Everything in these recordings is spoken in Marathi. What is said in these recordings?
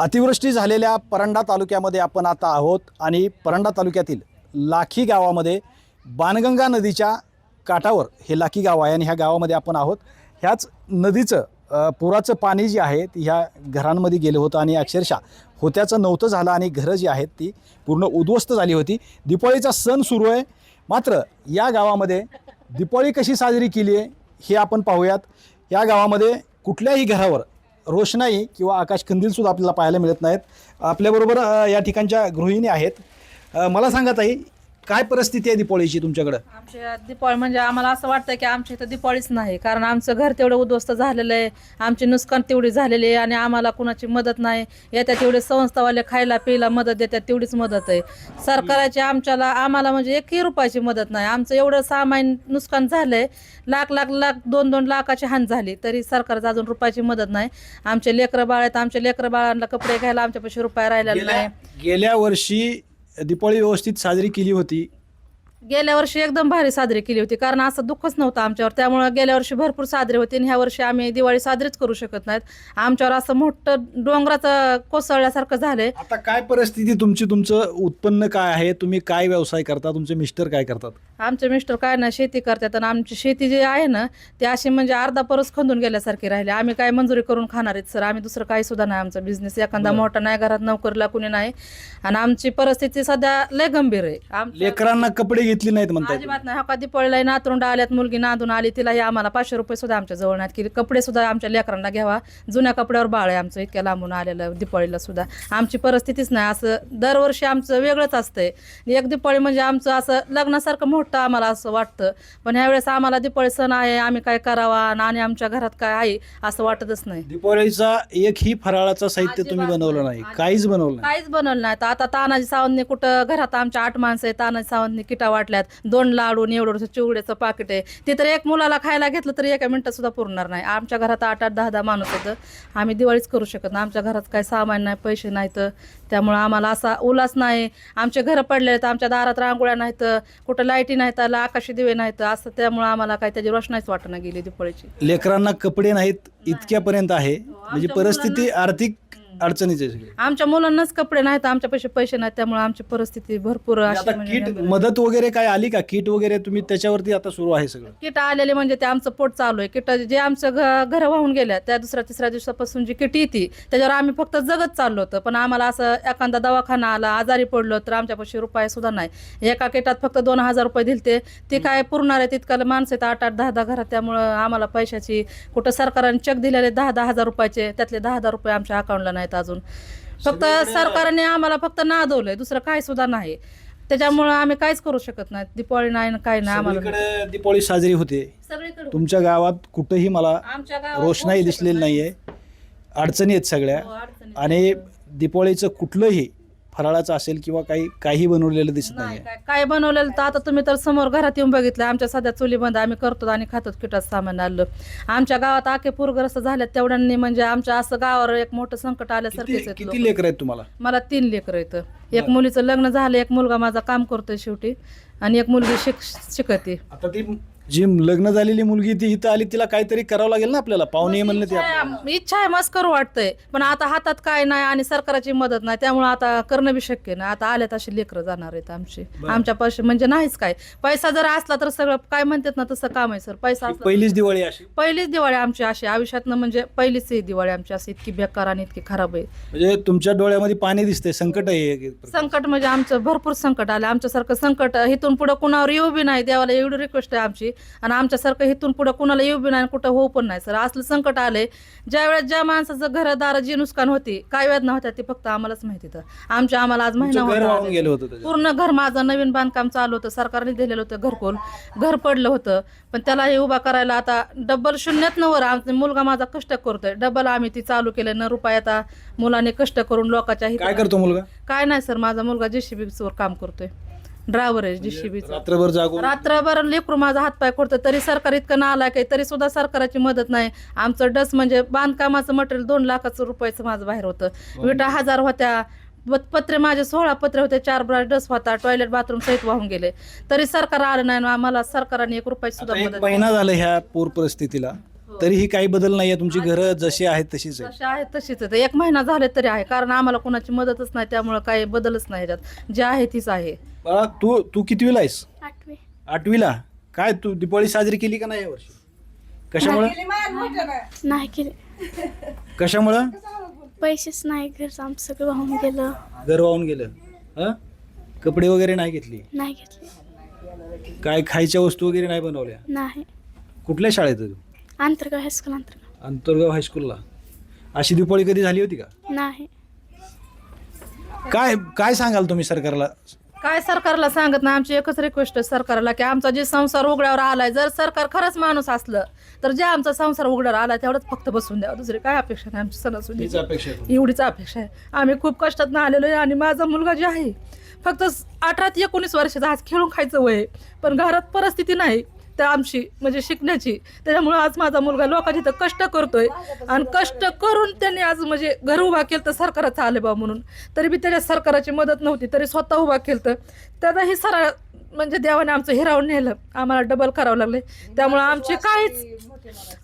अतिवृष्टी झालेल्या परंडा तालुक्यामध्ये आपण आता आहोत आणि परंडा तालुक्यातील लाखी गावामध्ये बाणगंगा नदीच्या काठावर हे लाखी गाव आहे आणि ह्या गावामध्ये आपण आहोत. ह्याच नदीचं पुराचं पाणी जे आहे ती ह्या घरांमध्ये गेलं होतं आणि अक्षरशः होत्याचं नव्हतं झालं आणि घरं जी आहेत ती पूर्ण उद्ध्वस्त झाली होती. दिपाळीचा सण सुरू आहे. मात्र या गावामध्ये दिपाळी कशी साजरी केली आहे हे आपण पाहूयात. या गावामध्ये कुठल्याही घरावर रोषणाई किंवा आकाश कंदीलसुद्धा आपल्याला पाहायला मिळत नाहीत. आपल्याबरोबर या ठिकाणच्या गृहिणी आहेत. मला सांगा ताई काय परिस्थिती आहे दिपाळीची तुमच्याकडं? आमच्या दिपाळी म्हणजे आम्हाला असं वाटतं की आमच्या इथं दिपाळीच नाही. कारण आमचं घर तेवढं उद्ध्वस्त झालेलं आहे. आमची नुकसान तेवढी झालेली आहे आणि आम्हाला कुणाची मदत नाही. येत्या तेवढे संस्थावाले खायला पियला मदत देतात तेवढीच मदत आहे. सरकाराची आमच्याला आम्हाला म्हणजे एकही रुपयाची मदत नाही. आमचं एवढं सामान नुकसान झालंय. लाख लाख लाख दोन दोन लाखाची हान झाली. तरी सरकारचं अजून रुपयाची मदत नाही. आमचे लेकरं बाळ आहेत. आमच्या लेकरं बाळांना कपडे घ्यायला आमच्यापाशी रुपया राहिलेला गेल्या नाही. गेल्या वर्षी दिपाळी व्यवस्थित साजरी केली होती. गेल्या वर्षी एकदम भारी साजरी केली होती कारण असं दुःखच नव्हतं आमच्यावर. त्यामुळे गेल्या वर्षी भरपूर साजरी होती आणि ह्या वर्षी आम्ही दिवाळी साजरीच करू शकत नाहीत. आमच्यावर असं मोठं डोंगराचं कोसळल्यासारखं झालंय. आता काय परिस्थिती तुमची? तुमचं उत्पन्न काय आहे? तुम्ही काय व्यवसाय करता? तुमचे मिस्टर काय करतात? आमचे मिस्टर काय ना शेती करतात आणि आमची शेती जी आहे ना ती अशी म्हणजे अर्धा परस खंदून गेल्यासारखी राहिली. आम्ही काय मंजुरी करून खाणार आहेत सर? आम्ही दुसरं काही सुद्धा नाही आमचा बिझनेस एखादा. मोठा नाही घरात नोकरीला कुणी नाही. आणि आमची परिस्थिती सध्या लय गंभीर आहे. आमच्या- लेकरांना कपडे घेतली नाहीत म्हणतात. अजिबात नाही. हा कधी पडलाय नातरुंड आल्यात मुलगी नांदून आली तिलाही आम्हाला पाचशे रुपये सुद्धा आमच्या जवळ नाहीत की कपडे सुद्धा आमच्या लेकरांना घ्यावा. जुन्या कपड्यावर बाळ आहे आमचं इतक्या लांबून आलेलं दिपाळीला सुद्धा. आमची परिस्थितीच नाही. असं दरवर्षी आमचं वेगळंच असतंय. एक दिपाळी म्हणजे आमचं असं लग्नासारखं मोठं आम्हाला असं वाटतं. पण ह्यावेळेस आम्हाला दिपाळी सण आहे आम्ही काय करावा आणि आमच्या घरात काय आहे असं वाटतच नाही. दिपावळीचा एकही फराळाचं साहित्य तुम्ही अजिबात बनवलं नाही. नाही. काहीच बनवलं नाही. काहीच बनवलं नाही. तर आता तानाजी सावंतने कुठं घरात आमच्या आठ माणसं आहे तानाजी सावंतने किटा वाटल्यात. दोन लाडू आणि एवढं चिवड्याचं पाकिट आहे. ते तर एक मुलाला खायला घेतलं तरी एका मिनिटात सुद्धा पुरणार नाही. आमच्या घरात आठ आठ दहा दहा माणूस होतं. आम्ही दिवाळीच करू शकत नाही. आमच्या घरात काही सामान नाही पैसे नाहीत त्यामुळं आम्हाला असा उल्हास नाही. आमचे घरं पडले आहेत आमच्या दारात रांगोळ्या नाहीत कुठं लाईटी नाहीत आला आकाशी दिवे नाहीत असं त्यामुळं आम्हाला काही त्याची रोषणाईच वाटणं गेली दिवाळीची. लेकरांना कपडे नाहीत इतक्यापर्यंत आहे. म्हणजे आमच्या परिस्थिती आर्थिक अडचणीची आहे सगळी. आमच्या मुलांनाच कपडे नाहीत आमच्या पैसे पैसे नाहीत त्यामुळे आमची परिस्थिती भरपूर अशी आता म्हणजे किट. मदत वगैरे काय आली का? किट वगैरे तुम्ही त्याच्यावरती आता सुरू आहे सगळं. किट आलेले म्हणजे ते आमचं पोट चालू आहे. किट जे आमचं घ घर वाहून गेल्या त्या दुसऱ्या तिसऱ्या दिवसापासून जी किट येते त्याच्यावर आम्ही फक्त जगत चाललो होतं. पण आम्हाला असं एखादा दवाखाना आला आजारी पडलो तर आमच्यापाशी रुपये सुद्धा नाही. एका किटात फक्त दोन हजार रुपये दिलते. ते काय पुरणार आहे तितकाला माणसं आहेत आठ आठ दहा दहा घरात. त्यामुळं आम्हाला पैशाची कुठं सरकारने चेक दिलेले दहा दहा हजार रुपयाचे त्यातले दहा हजार रुपये आमच्या अकाउंटला नाहीत अजून. फक्त सरकारने आम्हाला फक्त नादवलंय दुसरं काय सुद्धा नाही. त्याच्यामुळं आम्ही काहीच करू शकत नाही. दिपावळी नाही ना काय नाही आम्हाला. सगळीकडे दिपावळी साजरी होते. सगळीकडे तुमच्या गावात कुठंही मला आमच्या गावात रोषणाई होऊ दिसलेली नाहीये. अडचणी आहेत सगळ्या. हो, अडचणी. आणि दिपावळीचं कुठलंही फराळाचं असेल किंवा काही काही बनवलेलं दिसत नाही काय काय बनवलेलं तर आता तुम्ही तर समोर घरात येऊन बघितलं. आमच्या सध्या चुली बंद आम्ही करतो आणि खातो किटात सामान आणलं. आमच्या गावात आखे पूरग्रस्त झाल्यात तेवढ्यांनी म्हणजे आमच्या असं गावावर एक मोठं संकट आल्यासारखेच किती आहेत किती लोक. लेकर आहेत तुम्हाला? मला तीन लेकरं येतं एक. मुलीचं लग्न झालं एक मुलगा माझा काम करतोय शेवटी आणि एक मुलगी शिक शिकते. आता ती जी लग्न झालेली मुलगी ती इथं आली तिला काहीतरी करावं लागेल ना आपल्याला? पाहुणे म्हणलं ते इच्छा आपल्याला. आहे- इच्छा आहे मस्त करू वाटतंय. पण आता हातात काय नाही आणि सरकारची मदत नाही त्यामुळे आता करणं बी शक्य नाही. आता आल्यात अशी लेकरं जाणार आहेत आमची. बरं. आमच्या पैसे म्हणजे नाहीच काय. पैसा जर असला तर सगळं काय म्हणतात ना तसं काम आहे सर. पैसा ही असला पहिलीच दिवाळी अशी. पहिलीच दिवाळी आमची अशी. आयुष्यातनं म्हणजे पहिलीच ही दिवाळी आमची अशी. इतकी बेकार आणि इतकी खराब आहे. म्हणजे तुमच्या डोळ्यामध्ये पाणी दिसतंय संकट आहे एक- एक प्रकारचं. संकट म्हणजे आमचं भरपूर संकट आलं. आमच्यासारखं संकट इथून पुढे कुणावर येऊ बी नाही. देवाला एवढी रिक्वेस्ट आहे आमची. आणि आमच्यासारखं इथून पुढे कुणाला येऊ बी नाही कुठं होऊ पण नाही. सर असलं संकट आलंय ज्या वेळेस ज्या माणसाचं घरदार जी नुकसान होती काय वेदना होत्या ती फक्त आम्हालाच माहिती तर आमच्या आम्हाला आज महिना होत. पूर्ण घर माझं नवीन बांधकाम चालू होतं सरकारने दिलेलं होतं घरकुल. घर पडलं होतं पण त्याला हे उभा करायला आता डबल शून्यात नवर आमचा मुलगा माझा कष्ट करतोय. डबल आम्ही ती चालू केलं न रुपये आता मुलाने कष्ट करून लोकांच्या काय करतो मुलगा? काय नाही सर माझा मुलगा जेसीबी वर काम करतोय. ड्रायव्हर आहे जेसीबीचा रात्रभर जागून रात्रभर लेकरू माझा हातपाय करतोय तरी सरकार इतकं नालायक आहे तरी सुद्धा सरकारची मदत नाही. आमचं डस म्हणजे बांधकामाचं मटेरियल दोन लाखाचं रुपयाचं माझं बाहेर होतं. विटा हजार होत्या पत्रे माझे सोळा पत्रे होते चार ब्राश डस होता टॉयलेट बाथरूम सहित वाहून गेले. तरी सरकार आलं नाही आम्हाला सरकारने एक रुपयाची सुद्धा मदत महिना झाला ह्या पूर परिस्थितीला. हो. तरीही काही बदल नाही आहे तुमची घरं जशी आहेत तशीच आहे जसे आहेत तशीच आहे एक महिना झाले तरी आहे कारण आम्हाला कोणाची मदतच नाही त्यामुळे काही बदलच नाही त्यात जे आहे तीच आहे. बाळा तू तू कितवीला आहेस? आठवे. आठवीला? काय तू दिवाळी साजरी केली का नाही यावर्षी कशामुळं? नाही केले. कशामुळं? पैसेच नाही घरचं आमचं सगळं वाहून गेलं. घर वाहून गेलं. हं? कपडे वगैरे नाही घेतली? नाही घेतले. काय खायच्या वस्तू वगैरे नाही बनवल्या? नाही. कुठल्या शाळेत आहे तू? आंतरगाव हायस्कूल आंतरगाव. अंतर्गाव हायस्कूलला अशी दिवाळी कधी झाली होती का? नाही. काय काय सांगाल तुम्ही सरकारला? काय सरकारला सांगत नाही? आमची एकच रिक्वेस्ट आहे सरकारला की आमचा जे संसार उघड्यावर आलाय जर सरकार खरंच माणूस असलं तर जे आमचा संसार उघड्यावर आलाय तेवढंच फक्त बसून द्यावं. दुसरी काय अपेक्षा नाही आमची? सणासुदी अपेक्षा एवढीच अपेक्षा आहे. आम्ही खूप कष्टात आलेलो आहे आणि माझा मुलगा जे आहे फक्त अठरा ते एकोणीस वर्षाचा आज खेळून खायचं वय आहे. पण घरात परिस्थिती नाही. त्या आमची म्हणजे शिकण्याची. त्याच्यामुळे आज माझा मुलगा लोकांची तर कष्ट करतोय आणि कष्ट करून त्यांनी आज म्हणजे घर उभा केलं तर सरकारचं आले बा म्हणून. तरी बी त्याच्या सरकाराची मदत नव्हती तरी स्वतः उभा केलं तर त्याचाही सरळ म्हणजे देवाने आमचं हिरावून नेलं. आम्हाला डबल करावं लागले. त्यामुळे आमचे काहीच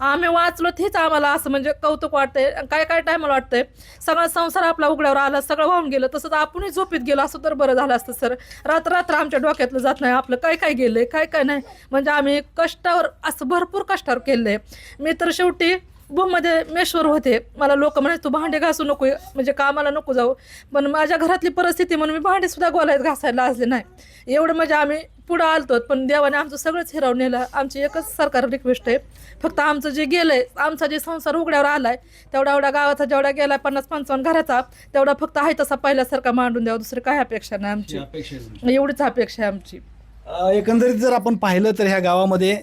आम्ही वाचलो तेच आम्हाला असं म्हणजे कौतुक वाटतंय. काय काय टायमाला वाटतंय? सगळा संसार आपला उघड्यावर आला सगळं वाहून गेलं. तसंच आपणही झोपीत गेलो असं तर बरं झालं असतं सर. रात्र रात्र आमच्या डोक्यातलं जात नाही. आपलं काय काय गेलंय काय काय नाही. म्हणजे आम्ही कष्टावर असं भरपूर कष्टावर केलंय. मी तर शेवटी मध्ये मेश्वर होते. मला लोक म्हणायचे तू भांडे घासू नको म्हणजे कामाला नको जाऊ. पण माझ्या घरातली परिस्थिती म्हणून मी भांडे सुद्धा गोलायत घासायला लाजले नाही. एवढं म्हणजे आम्ही पुढं आलतो पण देवाने आमचं सगळंच हिरावून नेलं. आमची एकच सरकार रिक्वेस्ट आहे. फक्त आमचं जे गेलंय आमचा जे संसार उघड्यावर आलाय तेवढा एवढा गावाचा जेवढा गेलाय पन्नास पंचावन्न घराचा तेवढा फक्त आहे तसा पहिल्यासारखा मांडून द्यावा. दुसरी काय अपेक्षा नाही आमची. एवढीच अपेक्षा आहे आमची. एकंदरीत जर आपण पाहिलं तर ह्या गावामध्ये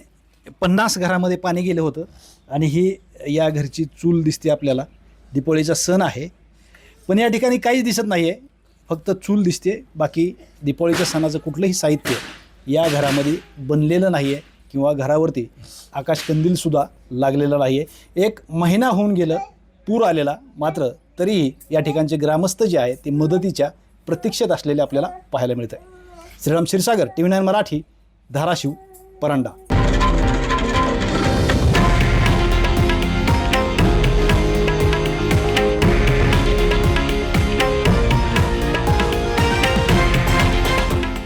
पन्नास घरामध्ये पाणी गेलं होतं. आणि ही या घरची चूल दिसते आपल्याला. दीपावळीचा सण आहे. पण या ठिकाणी काहीच दिसत नाही आहे फक्त चूल दिसते. बाकी दीपावलीच्या सणाचं कुठलंही साहित्य या घरामध्ये बनलेलं नाही आहे किंवा घरावरती आकाशकंदीलसुद्धा लागलेलं नाही आहे एक महिना होऊन गेलं पूर आलेला. मात्र तरीही या ठिकाणचे ग्रामस्थ जे आहे ते मदतीच्या प्रतीक्षेत असलेले आपल्याला पाहायला मिळत आहे Shriram Kshirsagar T V nine Marathi Dharashiv Paranda.